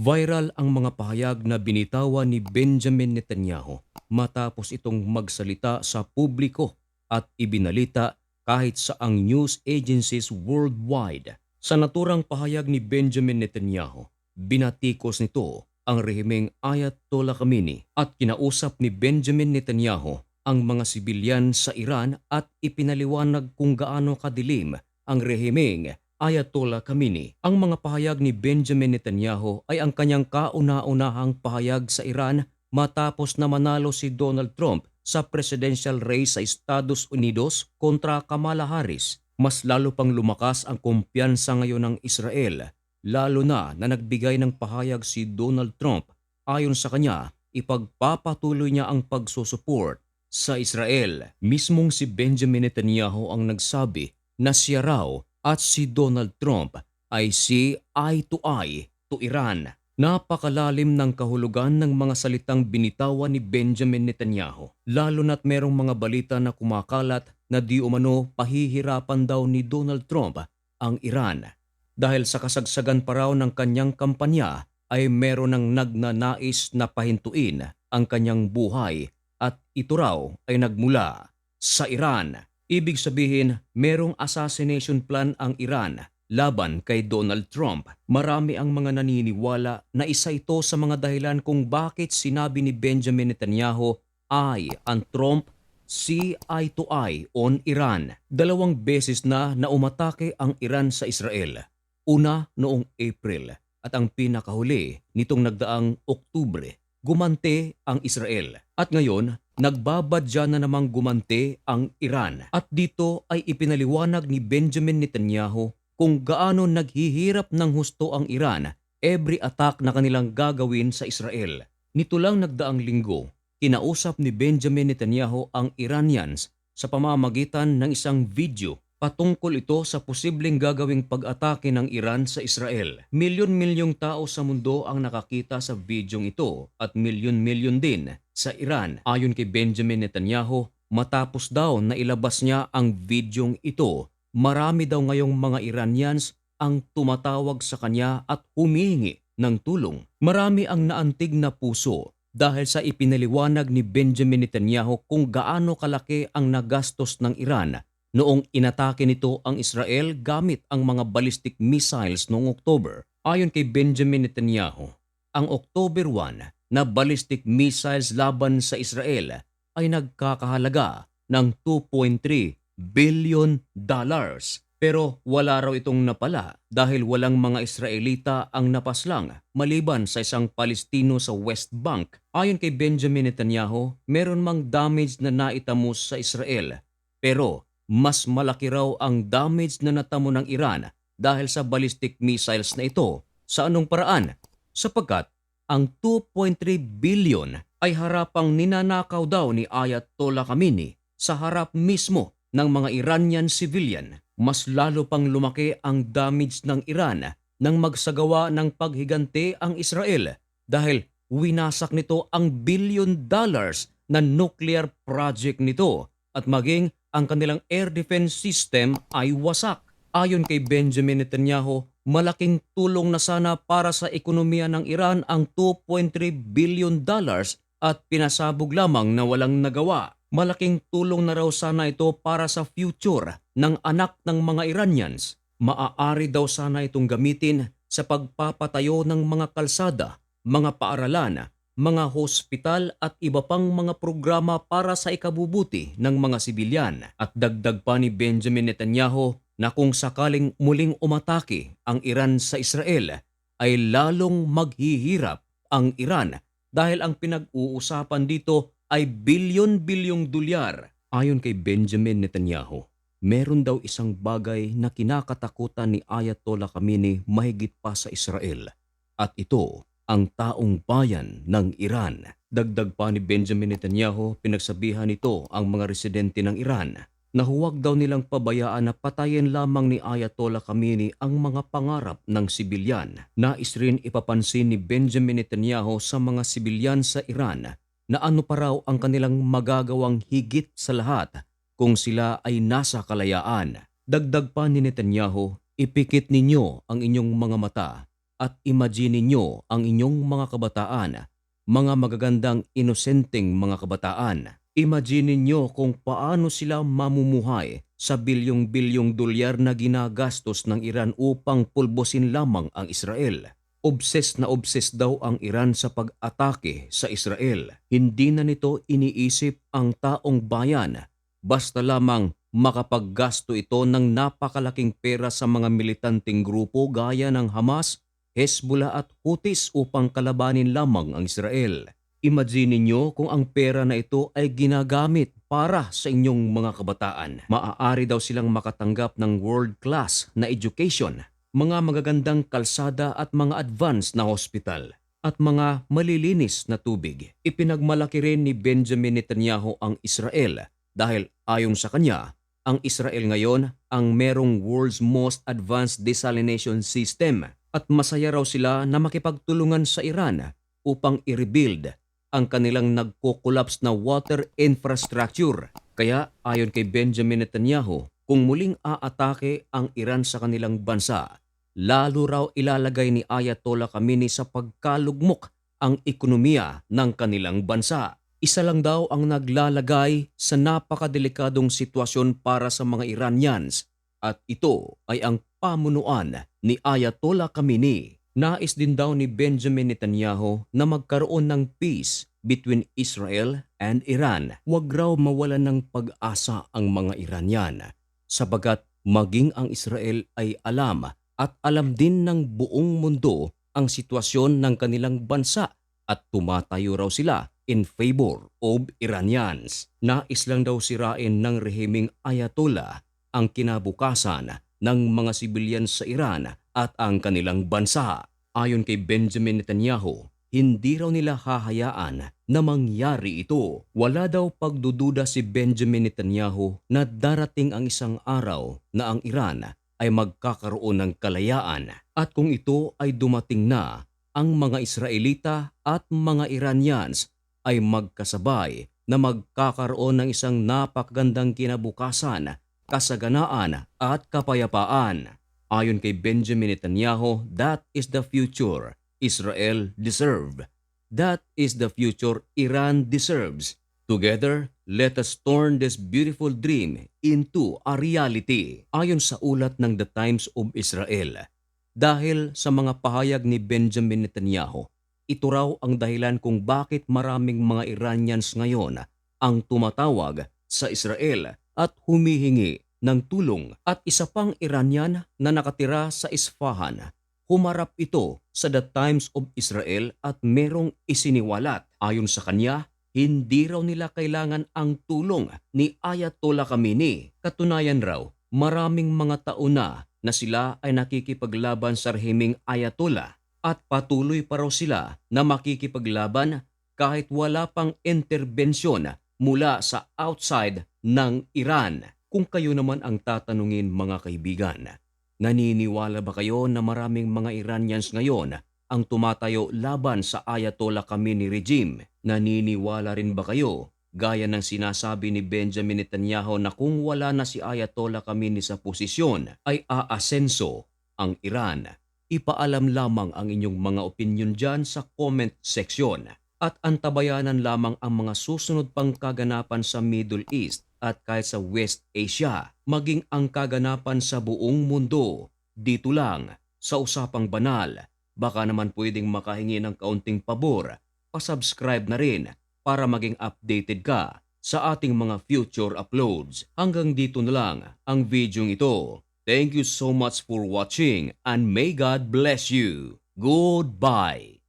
Viral ang mga pahayag na binitawan ni Benjamin Netanyahu matapos itong magsalita sa publiko at ibinalita kahit sa ang news agencies worldwide. Sa naturang pahayag ni Benjamin Netanyahu, binatikos nito ang rehimeng Ayatollah Khamenei at kinausap ni Benjamin Netanyahu ang mga sibilyan sa Iran at ipinaliwanag kung gaano kadilim ang rehimeng Ayatollah Khamenei. Ang mga pahayag ni Benjamin Netanyahu ay ang kanyang kauna-unahang pahayag sa Iran matapos na manalo si Donald Trump sa presidential race sa Estados Unidos kontra Kamala Harris. Mas lalo pang lumakas ang kumpiyansa ngayon ng Israel, lalo na na nagbigay ng pahayag si Donald Trump. Ayon sa kanya, ipagpapatuloy niya ang pagsusuport sa Israel. Mismong si Benjamin Netanyahu ang nagsabi na siya raw at si Donald Trump ay si eye to eye to Iran. Napakalalim ng kahulugan ng mga salitang binitawan ni Benjamin Netanyahu, lalo na't merong mga balita na kumakalat na di umano pahihirapan daw ni Donald Trump ang Iran. Dahil sa kasagsagan pa raw ng kanyang kampanya ay meron ng nagnanais na pahintuin ang kanyang buhay at ito raw ay nagmula sa Iran. Ibig sabihin, merong assassination plan ang Iran laban kay Donald Trump. Marami ang mga naniniwala na isa ito sa mga dahilan kung bakit sinabi ni Benjamin Netanyahu ay ang Trump si eye to eye on Iran. Dalawang beses na naumatake ang Iran sa Israel. Una noong April at ang pinakahuli nitong nagdaang Oktubre. Gumante ang Israel. At ngayon, nagbabadya na namang gumante ang Iran. At dito ay ipinaliwanag ni Benjamin Netanyahu kung gaano naghihirap ng husto ang Iran every attack na kanilang gagawin sa Israel. Nito lang nagdaang linggo, kinausap ni Benjamin Netanyahu ang Iranians sa pamamagitan ng isang video patungkol ito sa posibleng gagawing pag-atake ng Iran sa Israel. Milyon-milyong tao sa mundo ang nakakita sa videong ito at milyon-milyon din sa Iran. Ayon kay Benjamin Netanyahu, matapos daw na ilabas niya ang videong ito, marami daw ngayong mga Iranians ang tumatawag sa kanya at humihingi ng tulong. Marami ang naantig na puso dahil sa ipinaliwanag ni Benjamin Netanyahu kung gaano kalaki ang nagastos ng Iran noong inatake nito ang Israel gamit ang mga ballistic missiles noong October. Ayon kay Benjamin Netanyahu, ang October 1 na ballistic missiles laban sa Israel ay nagkakahalaga ng 2.3 billion dollars. Pero wala raw itong napala dahil walang mga Israelita ang napaslang maliban sa isang Palestino sa West Bank. Ayon kay Benjamin Netanyahu, meron mang damage na naitamo sa Israel. Pero mas malaki raw ang damage na natamo ng Iran dahil sa ballistic missiles na ito. Sa anong paraan? Sapagkat ang 2.3 billion ay harapang ninanakaw daw ni Ayatollah Khamenei sa harap mismo ng mga Iranian civilian. Mas lalo pang lumaki ang damage ng Iran nang magsagawa ng paghigante ang Israel dahil winasak nito ang billion dollars na nuclear project nito at maging ang kanilang air defense system ay wasak. Ayon kay Benjamin Netanyahu, malaking tulong na sana para sa ekonomiya ng Iran ang 2.3 billion dollars at pinasabog lamang na walang nagawa. Malaking tulong na raw sana ito para sa future ng anak ng mga Iranians. Maaari daw sana itong gamitin sa pagpapatayo ng mga kalsada, mga paaralan, mga hospital at iba pang mga programa para sa ikabubuti ng mga sibilyan. At dagdag pa ni Benjamin Netanyahu na kung sakaling muling umatake ang Iran sa Israel, ay lalong maghihirap ang Iran dahil ang pinag-uusapan dito ay bilyon-bilyong dolyar. Ayon kay Benjamin Netanyahu, meron daw isang bagay na kinakatakutan ni Ayatollah Khamenei mahigit pa sa Israel. At ito ang taong bayan ng Iran. Dagdag pa ni Benjamin Netanyahu, pinagsabihan nito ang mga residente ng Iran na huwag daw nilang pabayaan na patayin lamang ni Ayatollah Khamenei ang mga pangarap ng sibilyan. Nais rin ipapansin ni Benjamin Netanyahu sa mga sibilyan sa Iran na ano pa raw ang kanilang magagawang higit sa lahat kung sila ay nasa kalayaan. Dagdag pa ni Netanyahu, ipikit ninyo ang inyong mga mata at imagine ninyo ang inyong mga kabataan, mga magagandang inosenteng mga kabataan. Imagine ninyo kung paano sila mamumuhay sa bilyong-bilyong dolyar na ginagastos ng Iran upang pulbosin lamang ang Israel. Obses na obses daw ang Iran sa pag-atake sa Israel. Hindi na nito iniisip ang taong bayan. Basta lamang makapaggasto ito ng napakalaking pera sa mga militanteng grupo gaya ng Hamas, Hezbollah at Houthis upang kalabanin lamang ang Israel. Imagine ninyo kung ang pera na ito ay ginagamit para sa inyong mga kabataan. Maaari daw silang makatanggap ng world-class na education, mga magagandang kalsada at mga advanced na hospital at mga malilinis na tubig. Ipinagmalaki rin ni Benjamin Netanyahu ang Israel dahil ayon sa kanya, ang Israel ngayon ang merong world's most advanced desalination system at masaya raw sila na makipagtulungan sa Iran upang i-rebuild ang kanilang nagko-collapse na water infrastructure. Kaya ayon kay Benjamin Netanyahu, kung muling aatake ang Iran sa kanilang bansa, lalo raw ilalagay ni Ayatollah Khamenei sa pagkalugmok ang ekonomiya ng kanilang bansa. Isa lang daw ang naglalagay sa napakadelikadong sitwasyon para sa mga Iranians at ito ay ang pamunuan ni Ayatollah Khamenei. Nais din daw ni Benjamin Netanyahu na magkaroon ng peace between Israel and Iran. Huwag raw mawalan ng pag-asa ang mga Iranian sabagat maging ang Israel ay alam at alam din ng buong mundo ang sitwasyon ng kanilang bansa at tumatayo raw sila in favor of Iranians. Nais lang daw sirain ng rehimeng Ayatollah ang kinabukasan ng mga sibilyan sa Iran at ang kanilang bansa. Ayon kay Benjamin Netanyahu, hindi raw nila hahayaan na mangyari ito. Wala daw pagdududa si Benjamin Netanyahu na darating ang isang araw na ang Iran ay magkakaroon ng kalayaan at kung ito ay dumating na, ang mga Israelita at mga Iranians ay magkasabay na magkakaroon ng isang napakagandang kinabukasan, kasaganaan at kapayapaan. Ayon kay Benjamin Netanyahu, that is the future Israel deserve. That is the future Iran deserves. Together, let us turn this beautiful dream into a reality. Ayon sa ulat ng The Times of Israel, dahil sa mga pahayag ni Benjamin Netanyahu, ito raw ang dahilan kung bakit maraming mga Iranians ngayon ang tumatawag sa Israel at humihingi ng tulong at isa pang Iranian na nakatira sa Isfahan. Humarap ito sa The Times of Israel at merong isiniwalat. Ayon sa kanya, hindi raw nila kailangan ang tulong ni Ayatollah Khamenei. Katunayan raw, maraming mga taon na na sila ay nakikipaglaban sa rehimeng Ayatollah at patuloy pa raw sila na makikipaglaban kahit wala pang interbensyon mula sa outside ng Iran. Kung kayo naman ang tatanungin mga kaibigan, naniniwala ba kayo na maraming mga Iranians ngayon ang tumatayo laban sa Ayatollah Khamenei regime? Naniniwala rin ba kayo gaya ng sinasabi ni Benjamin Netanyahu na kung wala na si Ayatollah Khamenei sa posisyon ay aasenso ang Iran? Ipaalam lamang ang inyong mga opinion dyan sa comment section at antabayanan lamang ang mga susunod pang kaganapan sa Middle East at kahit sa West Asia, maging ang kaganapan sa buong mundo. Dito lang, sa Usapang Banal, baka naman pwedeng makahingi ng kaunting pabor, pasubscribe na rin para maging updated ka sa ating mga future uploads. Hanggang dito na lang ang video ito. Thank you so much for watching and may God bless you. Goodbye!